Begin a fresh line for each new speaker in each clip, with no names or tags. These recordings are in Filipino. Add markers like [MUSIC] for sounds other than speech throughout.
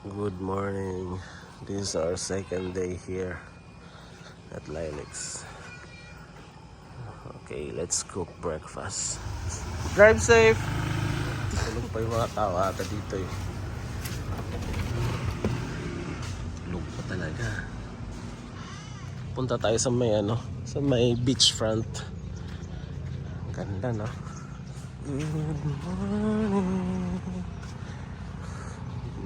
Good morning. This is our second day here at Lilacs. Okay, let's cook breakfast. Drive safe! Tulog pa yung mga tao ata dito eh. Tulog pa talaga. Punta tayo sa may ano, sa may beachfront. Ganda no? Good morning.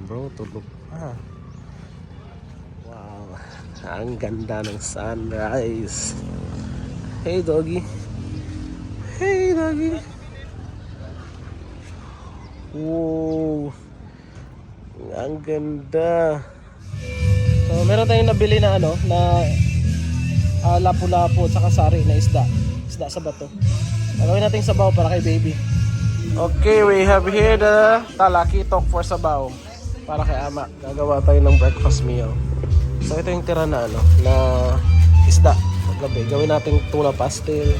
Bro, tulog pa. Wow. Ang ganda ng sunrise. Hey, doggy. Hey, doggy. Wow. Ang ganda. So, meron tayong nabili na ano, na ah, lapu-lapu at saka sari na isda. Isda sa bato. Gagawin natin sabaw para kay baby. Okay, we have here the talaki talk for sabaw para kay ama. Gagawa tayo ng breakfast meal. So ito yung tira na ano, na isda paggabi. Gawin nating tuna pastel.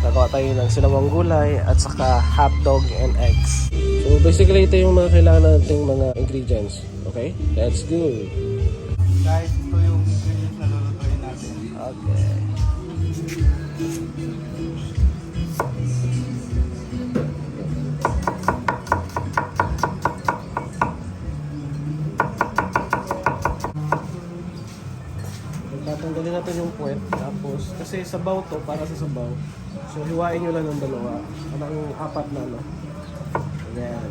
Gagawa tayo ng sinawang gulay at saka hot dog and eggs. So basically ito yung mga kailangan nating mga ingredients. Okay? Let's go.
Guys, ito yung ingredients na lulutuin natin.
Okay. Tatanggalin natin yung puwet. Tapos, kasi sabaw to, para sa sabaw. So, hiwain nyo lang ng dalawa. Anong apat na, no? Ayan.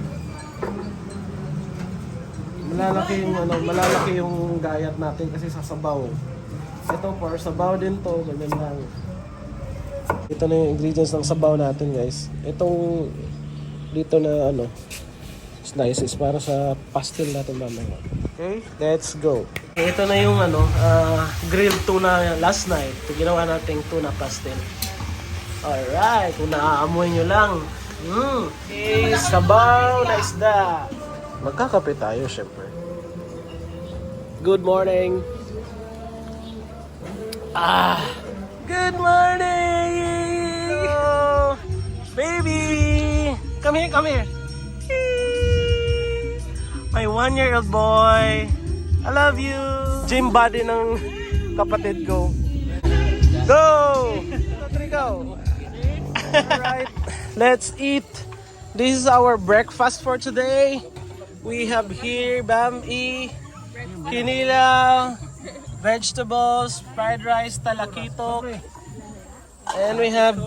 Malalaki yung, ano, malalaki yung gayat natin kasi sa sabaw. Ito for sabaw din to, ganyan lang. Ito na yung ingredients ng sabaw natin guys. Itong dito na ano, slices para sa pastel natin mamaya. Okay, let's go. Ito na yung ano, ah, grilled tuna last night. Ito ginawa nating tuna pastel. Alright, kung naaamoy nyo lang. Mm. Okay, sabaw na isda. Magkakape tayo syempre. Good morning. Ah, good morning! Oh, baby! Come here, come here. My one-year-old boy. I love you. Gym body ng kapatid ko. Go! Go! Alright, let's eat. This is our breakfast for today. We have here bam-i, kinilaw, vegetables, fried rice, talakitok, and we have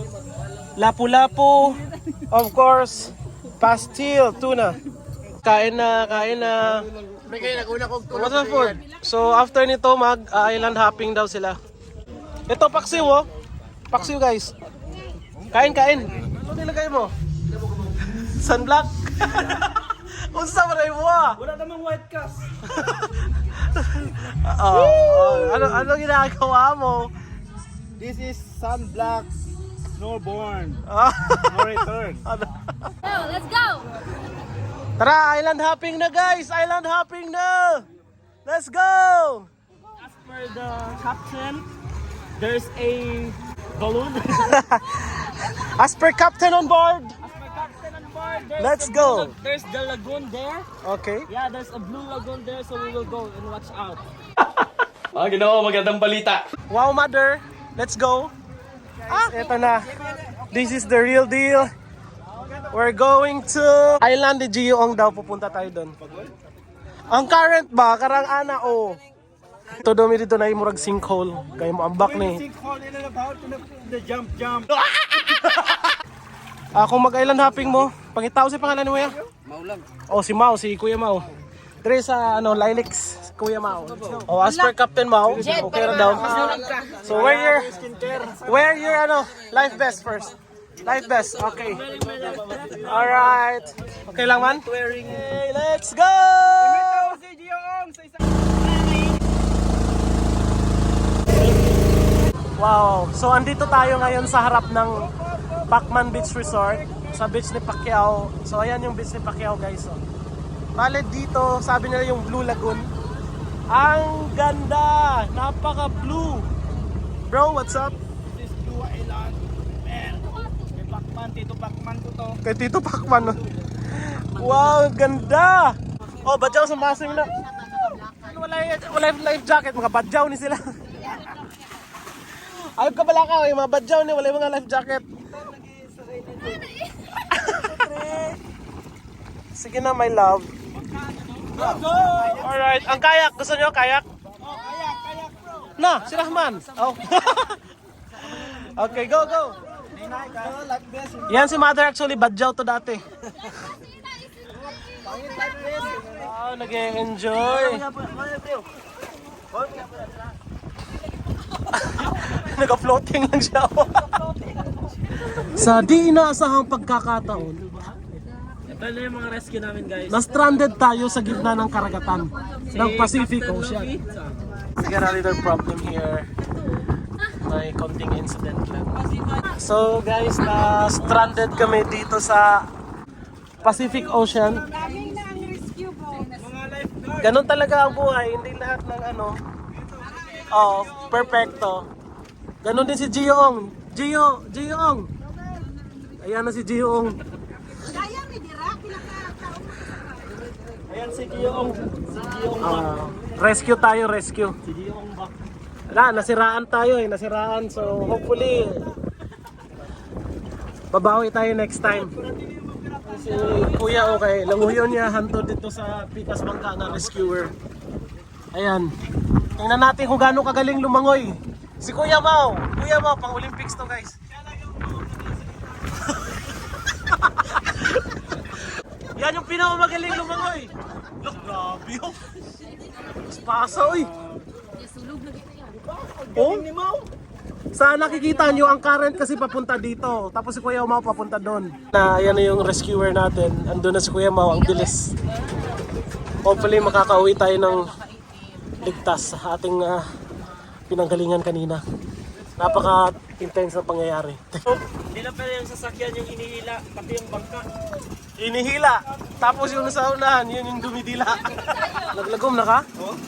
lapu-lapu, of course, pastil, tuna. Kain na, kain na. What's the food? So after nito, mag-island hopping daw sila. Ito, paksiw oh. Paksiw guys. Kain, kain. Ano nilagay mo? [LAUGHS] Sunblock? [LAUGHS] Unsa mo rin mo ah?
Wala namang white cast. [LAUGHS]
Oo. ano, ano ginagawa mo?
This is sunblock, snowborn,
Ah,
no return.
ano?
Go, let's go!
Tara, island hopping na guys! Island hopping na! Let's go!
As per the caption, there's a balloon. [LAUGHS]
As per captain on board!
As per captain on board, there's
Let's
the
go.
blue there's the lagoon there.
Okay.
Yeah, there's a blue lagoon there, so we will go and watch out. [LAUGHS]
Ah, ginawa magandang balita.
Wow, mother! Let's go! Ah, eto na. This is the real deal. We're going to Island de Gioong daw. Pupunta tayo doon. Ang current ba? Karang ana o. Ito dumi dito na imurag sinkhole. Kaya mo ambak ni.
Sinkhole in and about in the, the jump jump.
Ah, kung mag-island hopping mo, pangitaw si pangalan mo ya? Mau lang. Oh, si Mau, si Kuya Mau. Dre sa ano, Lilacs, Kuya Mau. Oh, as per Captain Mau, okay ra daw. So wear your wear your ano, life vest first. Life vest, okay. Alright. Okay lang man? Okay, let's go! Wow. So andito tayo ngayon sa harap ng Pacman Beach Resort sa beach ni Pacquiao. So ayan yung beach ni Pacquiao guys. Oh. Bale dito, sabi nila yung Blue Lagoon. Ang ganda! Napaka blue. Bro, what's up?
This is Blue Island. Man, may Pacman, Tito Pacman ko to.
Kay Tito Pacman. oh. Wow, ganda! Oh, ba't yung sumasim na? wala, wala life jacket, mga badyaw ni sila. Ayop ka pala ka, yung mga badyaw ni, wala yung mga life jacket. Sige na, my love. Alright, ang kayak, gusto nyo kayak?
Oh, kayak, kayak bro.
Na, si Rahman. Oh. [LAUGHS] okay, go, go. Yan si mother actually, badyaw to dati. Wow, nag-enjoy. [LAUGHS] Naka-floating lang siya. Sa di inaasahang pagkakataon,
Ito na yung mga rescue namin guys.
na-stranded tayo sa gitna ng karagatan ng Pacific Ocean. We got a little problem here. May konting incident lang. So guys, na-stranded kami dito sa Pacific Ocean.
Na.
Ganon talaga ang buhay, hindi lahat ng ano. Oh, perfecto. Ganon din si Gioong. Gio, Gioong. Ayan na si Gioong.
Ayan si Giyong. Si Giyong.
Ah, rescue tayo, rescue.
Si Giyong ba?
Wala, nasiraan tayo eh, nasiraan. So hopefully, babawi tayo next time. Si Kuya okay, languyon niya hanto dito sa Pikas Bangka na rescuer. Ayan. Tingnan natin kung gaano kagaling lumangoy. Si Kuya Mau. Kuya Mau, pang Olympics to guys. Yan yung pinakamagaling lumangoy. Look, grabe yun. Pasa, oy. Oh? Sa nakikita nyo, ang current kasi papunta dito. Tapos si Kuya Mau papunta doon. Na yan na yung rescuer natin. Andun na si Kuya Mau, ang bilis. Hopefully makakauwi tayo ng ligtas sa ating ah, pinanggalingan kanina. Napaka-intense na pangyayari. [LAUGHS]
Hindi lang pala yung sasakyan yung inihila, pati yung bangka.
Inihila. Tapos yung nasa unahan, yun yung dumidila. [LAUGHS] Naglagom na ka?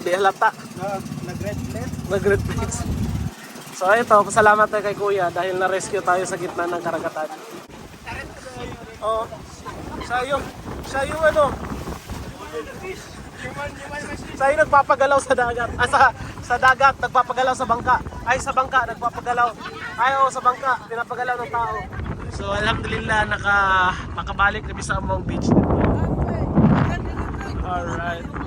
Di halata.
Na, nag-red left.
Nag-red plates. So ito, pasalamat tayo kay Kuya dahil na-rescue tayo sa gitna ng karagatan. Oo. Siya yung, siya yung ano, siya yung nagpapagalaw sa dagat. Ah, sa, sa dagat, nagpapagalaw sa bangka. Ay, sa bangka, nagpapagalaw. Ay, oo, sa bangka, pinapagalaw ng tao. So, alhamdulillah, naka, makabalik kami sa Among Beach. Alright.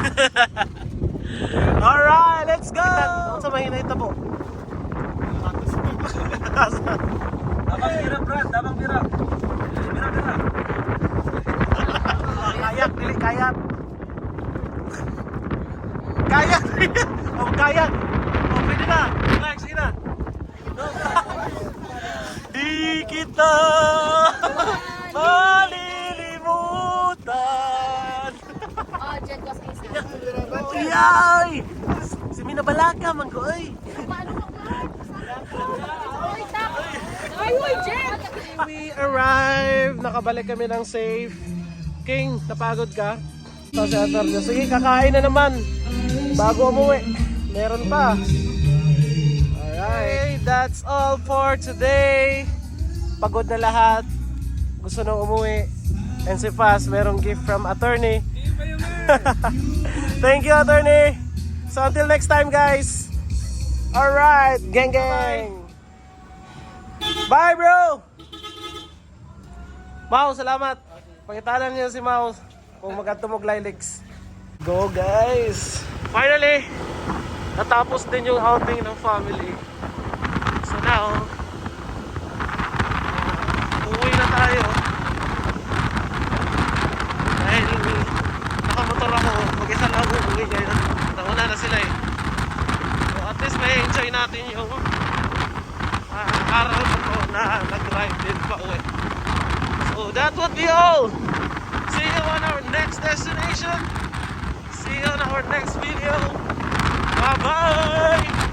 [LAUGHS] Alright, let's go! Ano sa mahinay tabo?
Dabang birap, Brad. Dabang birap. Birap, birap.
kayak, dili kayak. Kayak! oh, kayak! Oh, pwede na! Relax, sige na! Di kita malilimutan!
Oh, Jen ko sa isa.
Oh, yay! Si Mina Balaka, manggoy!
Oy! Ay!
We arrived! Nakabalik kami ng safe. King, napagod ka? Ito si Atarjo. Sige, kakain na naman. Bago umuwi. Meron pa. Alright, that's all for today. Pagod na lahat. Gusto na umuwi. And si Faz, merong gift from attorney. [LAUGHS] Thank you, attorney. So until next time, guys. Alright, gang gang. Bye, bro! Mau, salamat. Pangitanan niyo si Mau kung magkatumog Lilex. Go guys! Finally, natapos din yung outing ng family. So now, uh, uwi na tayo. Dahil nakamotor ako uwi ngayon. Nauna na sila eh. So at least may enjoy natin yung uh, araw na to na nag-drive din pa uwi. So that would be all. See you on our next destination. See you on our next video. Bye bye.